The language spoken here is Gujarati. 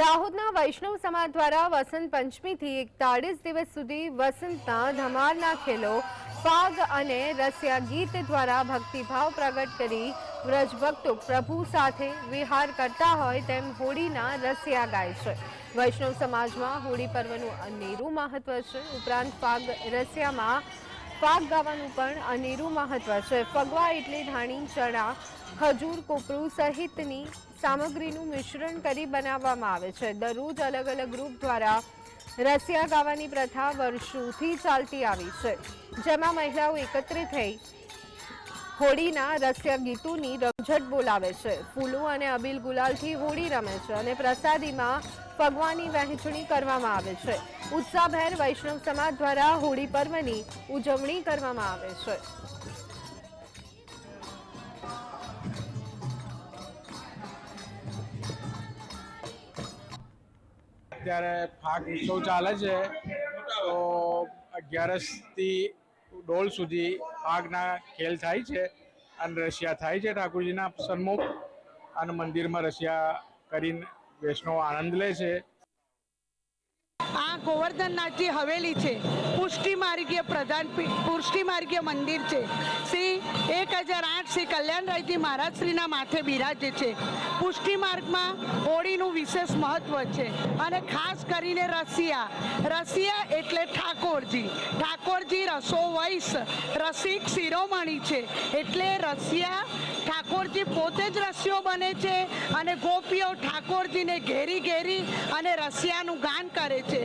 દાહોદના વૈષ્ણવ સમાજ દ્વારા વસંત પંચમીથી એકતાળીસ દિવસ સુધી વસંતના ધમાલના ખેલો, ફાગ અને રસિયા ગીત દ્વારા ભક્તિભાવ પ્રગટ કરી વ્રજભક્તો પ્રભુ સાથે વિહાર કરતા હોય તેમ હોળીના રસિયા ગાય છે. વૈષ્ણવ સમાજમાં હોળી પર્વનું અનેરું મહત્વ છે. ઉપરાંત ફાગ રસિયામાં ફાગ ગાવાનું પણ અનેરું મહત્વ છે. ફગવા એટલે ધાણી, ચણા, ખજૂર, કોપરું સહિતની સામગ્રીનું મિશ્રણ કરી બનાવવામાં આવે છે. દરરોજ અલગ અલગ ગ્રુપ દ્વારા રસિયા ગાવાની પ્રથા વર્ષોથી ચાલતી આવી છે. જેમાં મહિલાઓ એકત્રિત થઈ હોળીના રસ્ય ગીતોની રમઝટ બોલાવે છે. ફૂલો અને અબીલ ગુલાલથી હોળી રમે છે અને પ્રસાદીમાં ફગવાની વહેંચણી કરવામાં આવે છે. ઉત્સાહભેર વૈષ્ણવ સમાજ દ્વારા હોળી પર્વની ઉજવણી કરવામાં આવે છે. અત્યારે ફાગ ઉત્સવ ચાલે છે. તો અગિયારસથી ડોલ સુધી આગના ખેલ થાય છે અને રશિયા થાય છે ઠાકોરજીના સન્મુખ અને મંદિરમાં રશિયા કરીને વૈષ્ણવ આનંદ લે છે. આ ગોવર્ધનનાથજી હવેલી છે. પુષ્ટિ માર્ગીય પ્રધાન પુષ્ટિ માર્ગીય મંદિર છે. શ્રી એક હજાર આઠ શ્રી કલ્યાણરાયજી મહારાજશ્રીના માથે બિરાજે છે. પુષ્ટિ માર્ગમાં હોળીનું વિશેષ મહત્વ છે. અને ખાસ કરીને રસિયા. રસિયા એટલે ઠાકોરજી. ઠાકોરજી રસો વૈશ રસિક શિરોમણી છે. એટલે રસિયા ઠાકોરજી પોતે જ રસિયો બને છે અને ગોપીઓ ઠાકોરજીને ઘેરી ઘેરી અને રશિયાનું ગાન કરે છે.